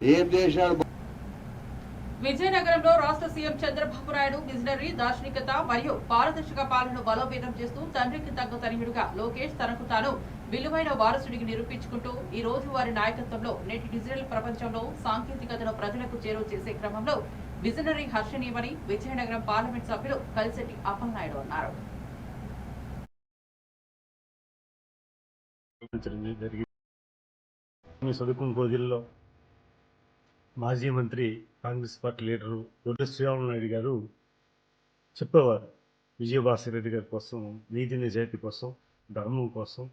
ఏం చేశాడు విజయనగరంలో రాష్ట్ర సీఎం చంద్రబాబు నాయుడు విజనరీ దార్శనికత మరియు పారదర్శక పాలనను బలోపేతం చేస్తూ తండ్రికి తగ్గ తనయుడుగా లోకేష్ తనకు తాను విలువైన వారసుడికి నిరూపించుకుంటూ ఈ రోజు వారి నాయకత్వంలో నేటి డిజిటల్ ప్రపంచంలో సాంకేతికతను ప్రజలకు చేరువ చేసే క్రమంలో విజనరీ హర్షణీయమని విజయనగరం పార్లమెంట్ సభ్యులు కలిసెట్టి అప్పలనాయుడు అన్నారు. చదువుకున్న రోజుల్లో మాజీ మంత్రి కాంగ్రెస్ పార్టీ లీడరు దొడ్డి శ్రీరాములు నాయుడు గారు చెప్పేవారు. విజయభాస్కర్ రెడ్డి గారి కోసం నీతి నిజాయితీ కోసం ధర్మం కోసం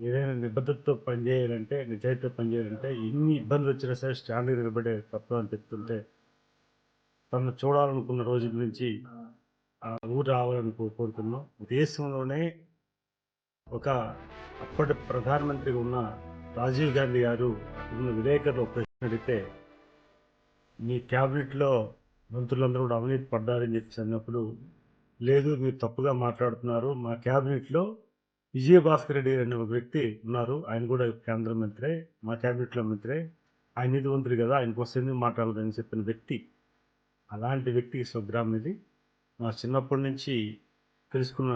ఏదైనా నిబద్ధతతో పనిచేయాలంటే నిజాయితీతో పనిచేయాలంటే ఎన్ని ఇబ్బందులు వచ్చినా సరే స్టాండ్గా నిలబడే తత్వం అని చెప్తుంటే తను చూడాలనుకున్న రోజుల నుంచి ఆ ఊరు రావాలని కో- దేశంలోనే ఒక అప్పటి ప్రధానమంత్రిగా ఉన్న రాజీవ్ గాంధీ గారు విలేకరులు ఒక ప్రశ్న అడిగితే మీ క్యాబినెట్లో మంత్రులందరూ కూడా అవినీతి పడ్డారని చెప్పి అన్నప్పుడు లేదు మీరు తప్పుగా మాట్లాడుతున్నారు మా క్యాబినెట్లో విజయభాస్కర్ రెడ్డి అనే ఒక వ్యక్తి ఉన్నారు ఆయన కూడా కేంద్ర మంత్రే మా క్యాబినెట్లో మంత్రే ఆయన నిధి మంత్రి కదా ఆయన కోసం ఎందుకు మాట్లాడదని చెప్పిన వ్యక్తి అలాంటి వ్యక్తికి స్వగ్రామం ఇది. మా చిన్నప్పటి నుంచి తెలుసుకున్న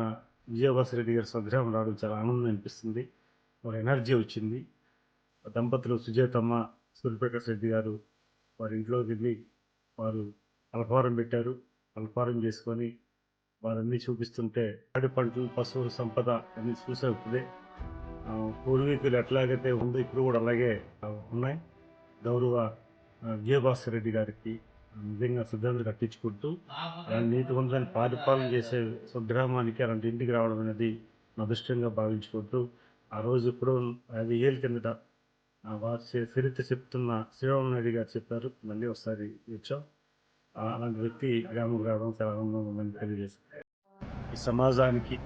విజయభాస్కర్ రెడ్డి గారి స్వగ్రామం రావడం చాలా ఆనందం అనిపిస్తుంది. ఒక ఎనర్జీ వచ్చింది. దంపతులు సుజాతమ్మ సూర్యప్రకాష్ రెడ్డి గారు వారి ఇంట్లోకి వెళ్ళి వారు అల్పారం పెట్టారు. అల్పారం చేసుకొని వారన్నీ చూపిస్తుంటే పాడి పంటలు పశువుల సంపద అన్ని చూసే ఇప్పుడే. పూర్వీకులు ఎట్లాగైతే ఉందో ఇప్పుడు కూడా అలాగే ఉన్నాయి. గౌరవ విజయభాస్కర్ రెడ్డి గారికి నిజంగా సిద్ధాంతం కట్టించుకుంటూ అలాంటి నీతి వందని పరిపాలన చేసే స్వగ్రామానికి అలాంటి ఇంటికి రావడం అనేది నా అదృష్టంగా భావించుకుంటూ ఆ రోజు ఇప్పుడు అది ఏళ్ళ కిందట వారి చరిత్ర చెప్తున్న శ్రీరామ నాయుడు గారు చెప్పారు. మళ్ళీ ఒకసారి వచ్చాం అలాంటి వ్యక్తి గ్రామం రావడం చాలా ఆనందం ఉందని ఈ సమాజానికి